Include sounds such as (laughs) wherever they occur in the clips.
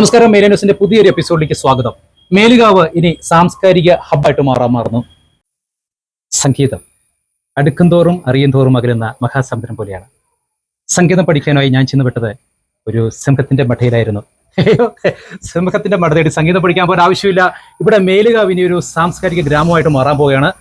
നമസ്കാരം മേല ന്യൂസിന്റെ പുതിയൊരു എപ്പിസോഡിലേക്ക് സ്വാഗതം. മേലുകാവ് ഇനി സാംസ്കാരിക ഹബ്ബായിട്ട് മാറാൻ മാറുന്നു. സംഗീതം അടുക്കുംതോറും അറിയുംതോറും അകലുന്ന മഹാസമുദ്രം പോലെയാണ്. സംഗീതം പഠിക്കാനായി ഞാൻ ചെന്നുപെട്ടത് ഒരു സിംഹത്തിന്റെ മഠയിലായിരുന്നു. സിംഹത്തിന്റെ മഠതേടി സംഗീതം പഠിക്കാൻ പോകാൻ ആവശ്യമില്ല. ഇവിടെ മേലുകാവ് ഇനി ഒരു സാംസ്കാരിക ഗ്രാമമായിട്ട് മാറാൻ പോവുകയാണ്.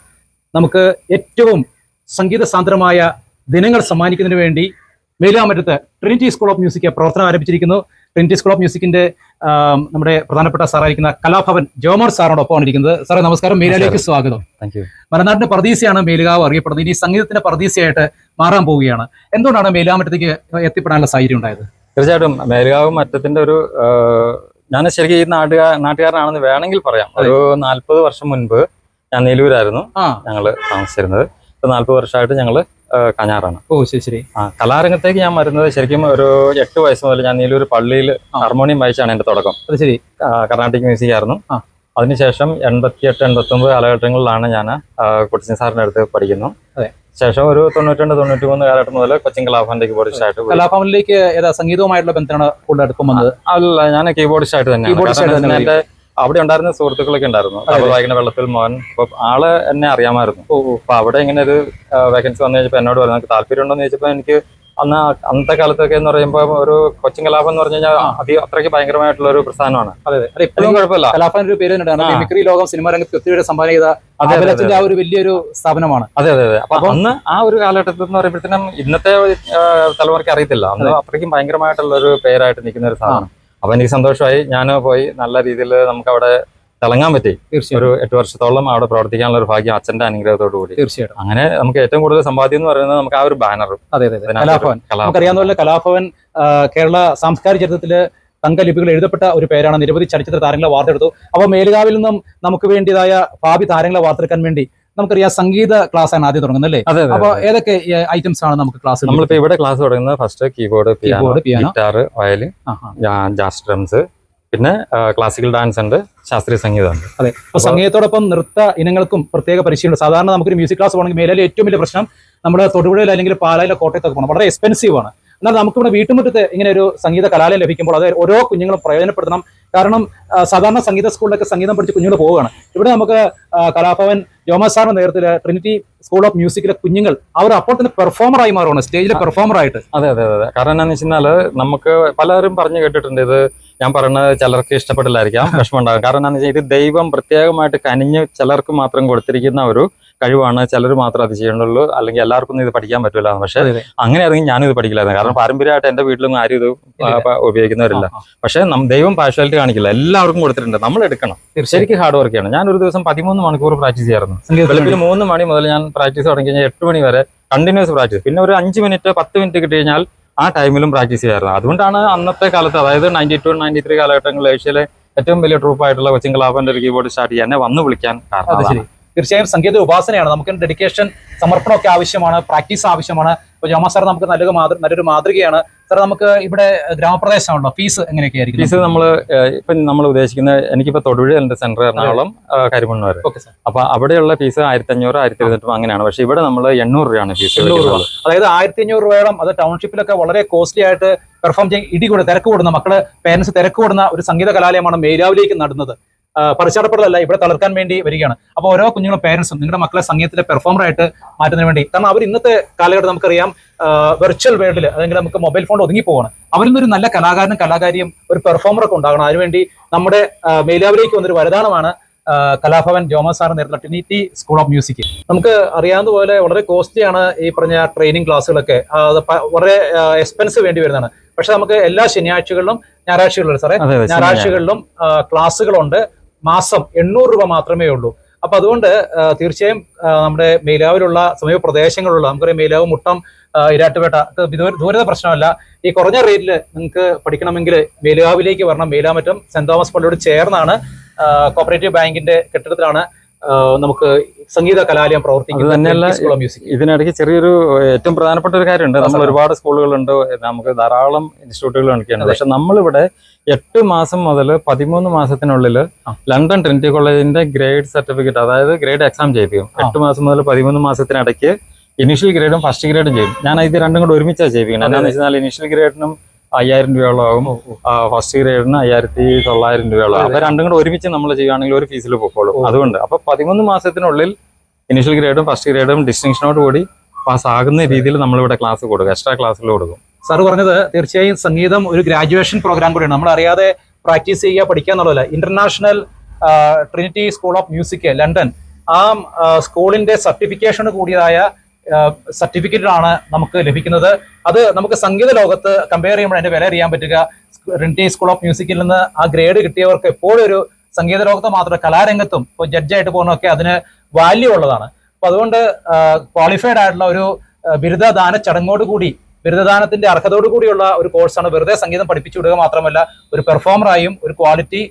നമുക്ക് ഏറ്റവും സംഗീത സാന്ദ്രമായ ദിനങ്ങൾ സമ്മാനിക്കുന്നതിന് വേണ്ടി മേലുകാമറ്റത്ത് ട്രിനിറ്റി സ്കൂൾ ഓഫ് മ്യൂസിക് പ്രവർത്തനം ആരംഭിച്ചിരിക്കുന്നു. ട്രിനിറ്റി സ്കൂൾ ഓഫ് മ്യൂസിക്കിന്റെ നമ്മുടെ പ്രധാനപ്പെട്ട സാറായിരിക്കുന്ന കലാഭവൻ ജോമോർ സാറിനോടൊപ്പമാണ് ഇരിക്കുന്നത് സാറേ നമസ്കാരം. മേലാലേക്ക് സ്വാഗതം. താങ്ക് യു മലനാടിന്റെ പ്രതീസയാണ് മേലുകാവ് അറിയപ്പെടുന്നത്. ഇനി സംഗീതത്തിന്റെ പ്രതീസയായിട്ട് മാറാൻ പോവുകയാണ്. എന്തുകൊണ്ടാണ് മേലാമറ്റത്തേക്ക് എത്തിപ്പെടാനുള്ള സാഹചര്യം ഉണ്ടായത്? തീർച്ചയായിട്ടും മേലുകാവ് മറ്റത്തിന്റെ ഒരു ഞാൻ ശരിക്കും ഈ നാട്ടുകാർ നാട്ടുകാരനാണെന്ന് വേണമെങ്കിൽ പറയാം. ഒരു നാല്പത് വർഷം മുൻപ് ഞാൻ നീലൂരായിരുന്നു ഞങ്ങൾ താമസിച്ചിരുന്നത്. നാല്പത് വർഷമായിട്ട് ഞങ്ങൾ ആ, കഞ്ഞാറാണ്. ഓ ശരി ശരി. ആ കലാരംഗത്തേക്ക് ഞാൻ വരുന്നത് ശരിക്കും ഒരു എട്ട് വയസ്സ് മുതൽ ഞാൻ നീലൂർ പള്ളിയിൽ ഹാർമോണിയം വായിച്ചാണ് എന്റെ തുടക്കം. അത് ശരി. കർണാട്ടിക് മ്യൂസിക് ആയിരുന്നു. അതിനുശേഷം എൺപത്തിയെട്ട് എൺപത്തി ഒമ്പത് കാലഘട്ടങ്ങളിലാണ് ഞാൻ കൊച്ചിൻ സാറിന്റെ അടുത്ത് പഠിക്കുന്നു. ശേഷം ഒരു തൊണ്ണൂറ്റി തൊണ്ണൂറ്റി മൂന്ന് കാലഘട്ടം മുതൽ കൊച്ചിൻ കലാഭവനിലേക്ക് കീബോർഡിസ്റ്റായിട്ട്. കലാഭവനിലേക്ക് ഏതാ സംഗീതവുമായിട്ടുള്ള ബന്ധമാണ് കൂടുതൽ അടുപ്പം വന്നത്? അല്ല ഞാൻ കീബോർഡിസ്റ്റ് ആയിട്ട് തന്നെയാണ് Keyboardist തന്നെ എന്റെ അവിടെ ഉണ്ടായിരുന്ന സുഹൃത്തുക്കളൊക്കെ ഉണ്ടായിരുന്നു. അപ്പോൾ വായിക്കുന്ന വെള്ളത്തിൽ മോൻ അപ്പൊ ആൾ എന്നെ അറിയാമായിരുന്നു. അപ്പൊ അവിടെ ഇങ്ങനെ ഒരു വേക്കൻസി വന്നു കഴിഞ്ഞപ്പോ എന്നോട് പറഞ്ഞു എനിക്ക് താല്പര്യം ഉണ്ടോ എന്ന് ചോദിച്ചപ്പോ എനിക്ക് അന്ന് അന്നത്തെ കാലത്തൊക്കെ എന്ന് പറയുമ്പോൾ ഒരു കൊച്ചിൻ കലാപം എന്ന് പറഞ്ഞു കഴിഞ്ഞാൽ. അതി അത്രയ്ക്ക് ഭയങ്കരമായിട്ടുള്ള ഒരു പ്രസ്ഥാനമാണ്. അതെ ഇപ്പോഴും കുഴപ്പമില്ല. കലാപം ഒരു പേര്. മിമിക്രി ലോകം സിനിമാ രംഗത്ത് ഒത്തിരി സംഭാവന ചെയ്ത ആ ഒരു വലിയൊരു സ്ഥാപനമാണ്. അതെ അതെ അതെ. അപ്പൊ അന്ന് ആ ഒരു കാലഘട്ടത്തിൽ എന്ന് പറയുമ്പോഴത്തേനും ഇന്നത്തെ തലമുറയ്ക്ക് അറിയത്തില്ല. അന്ന് അത്രയ്ക്കും ഭയങ്കരമായിട്ടുള്ള ഒരു പേരായിട്ട് നിൽക്കുന്ന ഒരു സാധനം. അപ്പൊ എനിക്ക് സന്തോഷമായി. ഞാൻ പോയി നല്ല രീതിയിൽ നമുക്ക് അവിടെ തിളങ്ങാൻ പറ്റി. ഒരു എട്ട് വർഷത്തോളം അവിടെ പ്രവർത്തിക്കാനുള്ള ഒരു ഭാഗ്യം അച്ഛന്റെ അനുഗ്രഹത്തോടു കൂടി തീർച്ചയായിട്ടും. അങ്ങനെ നമുക്ക് ഏറ്റവും കൂടുതൽ സമ്പാദ്യം എന്ന് പറയുന്നത് നമുക്ക് ആ ഒരു ബാനറും അതെ അതെ കലാഭവൻ. നമുക്കറിയാവുന്ന പോലെ കലാഭവൻ കേരള സാംസ്കാരിക ചരിത്രത്തിൽ തങ്കലിപികൾ എഴുതപ്പെട്ട ഒരു പേരാണ് നിരവധി ചലച്ചിത്ര താരങ്ങളെ വാർത്തെടുത്തു. അപ്പോൾ മേലുകാവിൽ നിന്നും നമുക്ക് വേണ്ടിയതായ ഭാവി താരങ്ങളെ വാർത്തെടുക്കാൻ വേണ്ടി നമുക്കറിയാം സംഗീത ക്ലാസ് ആണ് ആദ്യം തുടങ്ങുന്നത് അല്ലേ? അപ്പൊ ഏതൊക്കെ ഐറ്റംസ് ആണ് നമുക്ക് ക്ലാസ് നമ്മളിപ്പോ ഇവിടെ ക്ലാസ് തുടങ്ങുന്നത് first keyboard piano guitar violin jazz drums പിന്നെ ക്ലാസിക്കൽ ഡാൻസ് ഉണ്ട് ശാസ്ത്രീയ സംഗീതം ഉണ്ട്. അതെ. അപ്പൊ സംഗീതത്തോടൊപ്പം നൃത്ത ഇനങ്ങൾക്കും പ്രത്യേക പരിശീലനം സാധാരണ നമുക്കൊരു മ്യൂസിക് ക്ലാസ് പോകണമെങ്കിൽ മേലെ ഏറ്റവും വലിയ പ്രശ്നം നമ്മുടെ തൊടുപുഴയിൽ അല്ലെങ്കിൽ പാലായിലോ കോട്ടയത്തൊക്കെ പോകണം. വളരെ എക്സ്പെൻസീവ് ആണ്. എന്നാൽ നമുക്കിവിടെ വീട്ടുമുറ്റത്ത് ഇങ്ങനെ ഒരു സംഗീത കലാലയം ലഭിക്കുമ്പോൾ അത് ഓരോ കുഞ്ഞുങ്ങളും പ്രയോജനപ്പെടുത്തണം. കാരണം സാധാരണ സംഗീത സ്കൂളിലൊക്കെ സംഗീതം പഠിച്ച് കുഞ്ഞുങ്ങൾ പോവുകയാണ്. ഇവിടെ നമുക്ക് കലാഭവൻ ജോമസ് സാറിന്റെ നേതൃത്വത്തിൽ ട്രിനിറ്റി സ്കൂൾ ഓഫ് മ്യൂസിക്കിലെ കുഞ്ഞുങ്ങൾ അവർ അപ്പോൾ തന്നെ പെർഫോമർ ആയി മാറുകയാണ് സ്റ്റേജിലെ പെർഫോമർ ആയിട്ട്. അതെ അതെ അതെ. കാരണം എന്താണെന്ന് വെച്ച് കഴിഞ്ഞാൽ നമുക്ക് പലരും പറഞ്ഞു കേട്ടിട്ടുണ്ട് ഇത് ഞാൻ പറയുന്നത് ചിലർക്ക് ഇഷ്ടപ്പെട്ടില്ലായിരിക്കാം (laughs) വിഷമമുണ്ടാകും. കാരണം എന്താണെന്ന് വെച്ചാൽ ഇത് ദൈവം പ്രത്യേകമായിട്ട് കനിഞ്ഞ് ചിലർക്ക് മാത്രം കൊടുത്തിരിക്കുന്ന ഒരു കഴിവാണ് ചിലർ മാത്രം അത് ചെയ്യേണ്ടുള്ളൂ അല്ലെങ്കിൽ എല്ലാവർക്കും ഇത് പഠിക്കാൻ പറ്റില്ല പക്ഷെ. അങ്ങനെ ആണെങ്കിൽ ഞാനും ഇത് പഠിക്കില്ലായിരുന്നു. കാരണം പാരമ്പര്യമായിട്ട് എന്റെ വീട്ടിലൊന്നും ആരും ഇത് ഉപയോഗിക്കുന്നവരില്ല. പക്ഷെ ദൈവം പാർഷ്വാലിറ്റി കാണിക്കില്ല. എല്ലാവർക്കും കൊടുത്തിട്ടുണ്ട്. നമ്മൾ എടുക്കണം. ശരിക്കും ഹാർഡ് വർക്ക് ചെയ്യണം. ഞാൻ ഒരു ദിവസം പതിമൂന്ന് മണിക്കൂർ പ്രാക്ടീസ് ചെയ്യാറുണ്ട്. വെളുപ്പിൽ വെളുപ്പിന് മൂന്ന് മണി മുതൽ ഞാൻ പ്രാക്ടീസ് തുടങ്ങി കഴിഞ്ഞാൽ എട്ട് മണി വരെ കണ്ടിന്യൂസ് പ്രാക്ടീസ് പിന്നെ ഒരു അഞ്ച് മിനിറ്റ് പത്ത് മിനിറ്റ് കിട്ടി കഴിഞ്ഞാൽ ആ ടൈമിലും പ്രാക്ടീസ് ചെയ്യാറുണ്ട്. അതുകൊണ്ടാണ് അന്നത്തെ കാലത്ത് അതായത് നയന്റി ടു നയന്റി ത്രീ കാലഘട്ടങ്ങളിൽ ഏഷ്യയിലെ ഏറ്റവും വലിയ ട്രൂപ്പായിട്ടുള്ള കൊച്ചിൻ കലാപന്റെ ഒരു കീബോർഡ് സ്റ്റാർട്ട് ചെയ്യാൻ എന്നെ വന്ന് വിളിക്കാൻ കാരണം. തീർച്ചയായും സംഗീത ഉപാസനയാണ്. നമുക്ക് ഡെഡിക്കേഷൻ സമർപ്പണമൊക്കെ ആവശ്യമാണ് പ്രാക്ടീസ് ആവശ്യമാണ്. ഇപ്പൊ ജോമ സാർ നമുക്ക് നല്ലൊരു മാതൃ നല്ലൊരു മാതൃകയാണ്. സാർ നമുക്ക് ഇവിടെ ഗ്രാമപ്രദേശമാണല്ലോ. ഫീസ് എങ്ങനെയൊക്കെ ആയിരിക്കും ഫീസ് നമ്മൾ ഇപ്പം നമ്മൾ ഉദ്ദേശിക്കുന്നത് എനിക്കിപ്പോൾ തൊടുപുഴ എന്റെ centre Ernakulam Karimannoor. Okay sir. അപ്പൊ അവിടെയുള്ള ഫീസ് ആയിരത്തി അഞ്ഞൂറ് ആയിരത്തി ഇരുന്നൂറ്റും അങ്ങനെയാണ്. പക്ഷേ ഇവിടെ നമ്മൾ എണ്ണൂറ് രൂപയാണ് ഫീസ് അതായത് ആയിരത്തി അഞ്ഞൂറ് രൂപയോളം അത് ടൗൺഷിപ്പിലൊക്കെ വളരെ കോസ്റ്റ്ലി ആയിട്ട് പെർഫോം ചെയ്യാൻ ഇടി കൂടെ തിരക്ക് കൂടുന്ന മക്കൾ പേരൻസ് തിരക്ക് കൂടുന്ന ഒരു സംഗീത കലാലയമാണ് മേരാവിലേക്ക് നടുന്നത്. പരിചയപ്പെടലല്ല ഇവിടെ തളർക്കാൻ വേണ്ടി വരികയാണ്. അപ്പോൾ ഓരോ കുഞ്ഞുങ്ങളും പേരൻസും നിങ്ങളുടെ മക്കളെ സംഗീതത്തിലെ പെർഫോമർ ആയിട്ട് മാറ്റുന്നതിന് വേണ്ടി. കാരണം അവർ ഇന്നത്തെ കാലഘട്ടം നമുക്കറിയാം വെർച്വൽ വേൾഡിൽ അല്ലെങ്കിൽ നമുക്ക് മൊബൈൽ ഫോൺ ഒതുങ്ങി പോവാണ്. അവരിൽ നിന്നൊരു നല്ല കലാകാരനും കലാകാരിയും ഒരു പെർഫോമർ ഒക്കെ ഉണ്ടാകണം. അതിനുവേണ്ടി നമ്മുടെ മേലാവിലേക്ക് വന്നൊരു വരദാനമാണ് കലാഭവൻ ജോമ സാർ നേരിട്ട ട്രിനിറ്റി സ്കൂൾ ഓഫ് മ്യൂസിക് നമുക്ക് അറിയാവുന്ന പോലെ വളരെ കോസ്റ്റ്ലി ആണ് ഈ പറഞ്ഞ ട്രെയിനിങ് ക്ലാസ്സുകളൊക്കെ വളരെ എക്സ്പെൻസ് വേണ്ടി വരുന്നതാണ്. പക്ഷെ നമുക്ക് എല്ലാ ശനിയാഴ്ചകളിലും ഞായറാഴ്ചകളിലും സാറേ? ഞായറാഴ്ചകളിലും ക്ലാസ്സുകളുണ്ട് മാസം എണ്ണൂറ് രൂപ മാത്രമേ ഉള്ളൂ. അപ്പൊ അതുകൊണ്ട് തീർച്ചയായും നമ്മുടെ മേലാവിലുള്ള സമീപ പ്രദേശങ്ങളുള്ള നമുക്കറിയാം മേലാവ് മുട്ടം ഇരാട്ടുപേട്ട ദൂരത പ്രശ്നമല്ല. ഈ കുറഞ്ഞ റേറ്റിൽ നിങ്ങൾക്ക് പഠിക്കണമെങ്കിൽ മേലാവിലേക്ക് വരണം. മേലാമറ്റം സെന്റ് തോമസ് പള്ളിയോട് ചേർന്നാണ് കോപ്പറേറ്റീവ് ബാങ്കിന്റെ കെട്ടിടത്തിലാണ് നമുക്ക് സംഗീത കലാലയം പ്രവർത്തിക്കുന്ന മ്യൂസിക് ഇതിനിടയ്ക്ക് ചെറിയൊരു ഏറ്റവും പ്രധാനപ്പെട്ട ഒരു കാര്യമുണ്ട്. നമ്മൾ. ഒരുപാട് സ്കൂളുകളുണ്ട് നമുക്ക് ധാരാളം ഇൻസ്റ്റിറ്റ്യൂട്ടുകൾ കണക്കിയാണ് അതെ. പക്ഷെ നമ്മളിവിടെ എട്ട് മാസം മുതൽ പതിമൂന്ന് മാസത്തിനുള്ളിൽ ലണ്ടൻ ട്രിനിറ്റി കോളേജിന്റെ ഗ്രേഡ് സർട്ടിഫിക്കറ്റ് അതായത് ഗ്രേഡ് എക്സാം ചെയ്യിപ്പിക്കും. എട്ട് മാസം മുതൽ പതിമൂന്ന് മാസത്തിനിടയ്ക്ക് ഇനീഷ്യൽ ഗ്രേഡും ഫസ്റ്റ് ഗ്രേഡും ചെയ്യും. ഞാൻ ഇത് രണ്ടും കൂടെ ഒരുമിച്ചാണ് ചെയ്യിപ്പിക്കുന്നത് എന്താണെന്ന് വെച്ചാൽ ഇനീഷ്യൽ ഗ്രേഡിനും അയ്യായിരം രൂപയോളം ആകും ഫസ്റ്റ് ഗ്രേഡിന് അയ്യായിരത്തി തൊള്ളായിരം രൂപയോളം. അപ്പൊ രണ്ടും കൂടെ ഒരുമിച്ച് നമ്മൾ ചെയ്യുകയാണെങ്കിൽ ഒരു ഫീസിൽ പൊക്കോളും. അതുകൊണ്ട് അപ്പൊ പതിമൂന്ന് മാസത്തിനുള്ളിൽ ഇനിഷ്യൽ ഗ്രേഡും ഫസ്റ്റ് ഗ്രേഡും ഡിസ്റ്റിങ്ഷനോട് കൂടി പാസ് ആകുന്ന രീതിയിൽ നമ്മളിവിടെ ക്ലാസ് കൊടുക്കും. എക്സ്ട്രാ ക്ലാസ്സിൽ കൊടുക്കും. സാർ പറഞ്ഞത് തീർച്ചയായും സംഗീതം ഒരു ഗ്രാജുവേഷൻ പ്രോഗ്രാം കൂടിയാണ്. നമ്മൾ അറിയാതെ പ്രാക്ടീസ് ചെയ്യുക പഠിക്കുക എന്നുള്ളതല്ല. International Trinity school of music London ആ ആ, സ്കൂളിന്റെ സർട്ടിഫിക്കേഷന് കൂടിയതായ സർട്ടിഫിക്കറ്റ് ആണ് നമുക്ക് ലഭിക്കുന്നത്. അത് നമുക്ക് സംഗീത ലോകത്ത് കമ്പയർ ചെയ്യുമ്പോൾ അതിന്റെ വില അറിയാൻ പറ്റുക. ട്രിനിറ്റി സ്കൂൾ ഓഫ് മ്യൂസിക്കിൽ നിന്ന് ആ ഗ്രേഡ് കിട്ടിയവർക്ക് എപ്പോഴും ഒരു സംഗീത ലോകത്ത് മാത്രമല്ല കലാരംഗത്തും ഇപ്പോൾ ജഡ്ജായിട്ട് പോകുന്നതൊക്കെ അതിന് വാല്യൂ ഉള്ളതാണ്. അപ്പൊ അതുകൊണ്ട് ക്വാളിഫൈഡ് ആയിട്ടുള്ള ഒരു ബിരുദദാന ചടങ്ങോട് കൂടി ബിരുദദാനത്തിന്റെ അർഹതയോട് കൂടിയുള്ള ഒരു കോഴ്സാണ് വെറുതെ സംഗീതം പഠിപ്പിച്ചു വിടുക മാത്രമല്ല ഒരു പെർഫോമറായും ഒരു ക്വാളിറ്റി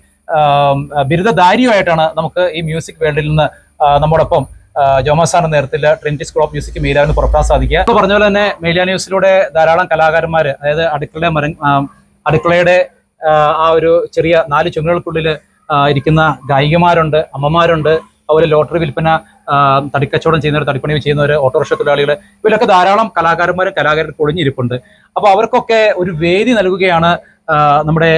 ബിരുദധാരിയുമായിട്ടാണ് നമുക്ക് ഈ മ്യൂസിക് വേൾഡിൽ നിന്ന് നമ്മോടൊപ്പം ആ, നേരത്തിൽ ട്രിനിറ്റി സ്കൂൾ ഓഫ് മ്യൂസിക് മേലാവിന് പുറപ്പെടാൻ സാധിക്കുക. ഇപ്പോൾ പറഞ്ഞ പോലെ തന്നെ മേലിയ ന്യൂസിലൂടെ ധാരാളം കലാകാരന്മാർ അതായത് അടുക്കളയുടെ മര അടുക്കളയുടെ ആ, ഒരു ചെറിയ നാല് ചുമലുകൾക്കുള്ളിൽ ഇരിക്കുന്ന ഗായികമാരുണ്ട് അമ്മമാരുണ്ട് അതുപോലെ ലോട്ടറി വിൽപ്പന തടിക്കച്ചവടം ചെയ്യുന്നവർ തടിപ്പണി ചെയ്യുന്നവർ ഓട്ടോറിക്ഷ തൊഴിലാളികൾ ഇവരൊക്കെ ധാരാളം കലാകാരന്മാരും കലാകാരും പൊളിഞ്ഞിരിപ്പുണ്ട് അപ്പോൾ അവർക്കൊക്കെ ഒരു വേദി നൽകുകയാണ് നമ്മുടെ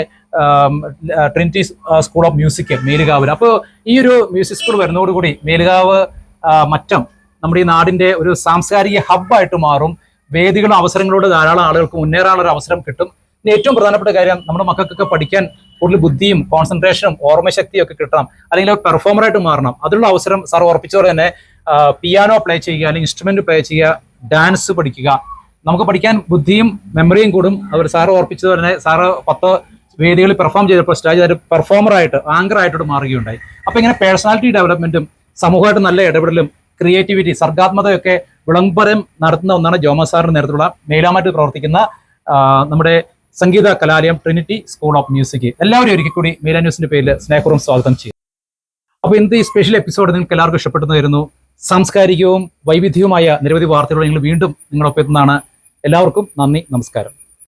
ട്രിനിറ്റി സ്കൂൾ ഓഫ് മ്യൂസിക് മേലുകാവിൽ അപ്പോൾ ഈ ഒരു മ്യൂസിക് സ്കൂൾ വരുന്നതോടുകൂടി മേലുകാവ് മറ്റം നമ്മുടെ ഈ നാടിന്റെ ഒരു സാംസ്കാരിക ഹബ്ബായിട്ട് മാറും. വേദികളും അവസരങ്ങളോട് ധാരാളം ആളുകൾക്ക് മുന്നേറാനുള്ള ഒരു അവസരം കിട്ടും. പിന്നെ ഏറ്റവും പ്രധാനപ്പെട്ട കാര്യം നമ്മുടെ മക്കൾക്കൊക്കെ പഠിക്കാൻ കൂടുതൽ ബുദ്ധിയും കോൺസെൻട്രേഷനും ഓർമ്മശക്തിയും ഒക്കെ കിട്ടണം. അല്ലെങ്കിൽ അവർ പെർഫോമറായിട്ട് മാറണം. അതിനുള്ള അവസരം സാർ ഉറപ്പിച്ചവർ തന്നെ പിയാനോ പ്ലേ ചെയ്യുക അല്ലെങ്കിൽ ഇൻസ്ട്രുമെന്റ് പ്ലേ ചെയ്യുക ഡാൻസ് പഠിക്കുക. നമുക്ക് പഠിക്കാൻ ബുദ്ധിയും മെമ്മറിയും കൂടും. അവർ സാറ് ഓർപ്പിച്ചത് തന്നെ സാറ് പത്ത് വേദികളിൽ പെർഫോം ചെയ്തപ്പോൾ സ്റ്റേജ് ഒരു പെർഫോമറായിട്ട് ആങ്കർ ആയിട്ടോട് മാറുകയുണ്ടായി. അപ്പൊ ഇങ്ങനെ പേഴ്സണാലിറ്റി ഡെവലപ്മെന്റും സമൂഹമായിട്ട് നല്ല ഇടപെടലും ക്രിയേറ്റിവിറ്റി സർഗാത്മതയൊക്കെ വിളംബരം നടത്തുന്ന ഒന്നാണ് ജോമ സാറിന്റെ നേരത്തിലുള്ള മേലാമാറ്റ് പ്രവർത്തിക്കുന്ന നമ്മുടെ സംഗീത കലാലയം ട്രിനിറ്റി സ്കൂൾ ഓഫ് മ്യൂസിക് എല്ലാവരും ഒരിക്കൽ കൂടി മേലാ ന്യൂസിന്റെ പേരിൽ സ്നേഹപൂർവം സ്വാഗതം ചെയ്യും അപ്പൊ ഇന്നത്തെ ഈ സ്പെഷ്യൽ എപ്പിസോഡ് നിങ്ങൾക്ക് എല്ലാവർക്കും ഇഷ്ടപ്പെടുന്നതായിരുന്നു. സാംസ്കാരികവും വൈവിധ്യവുമായ നിരവധി വാർത്തകൾ നിങ്ങൾ വീണ്ടും നിങ്ങളൊപ്പം എത്തുന്നതാണ്. എല്ലാവർക്കും നന്ദി നമസ്കാരം.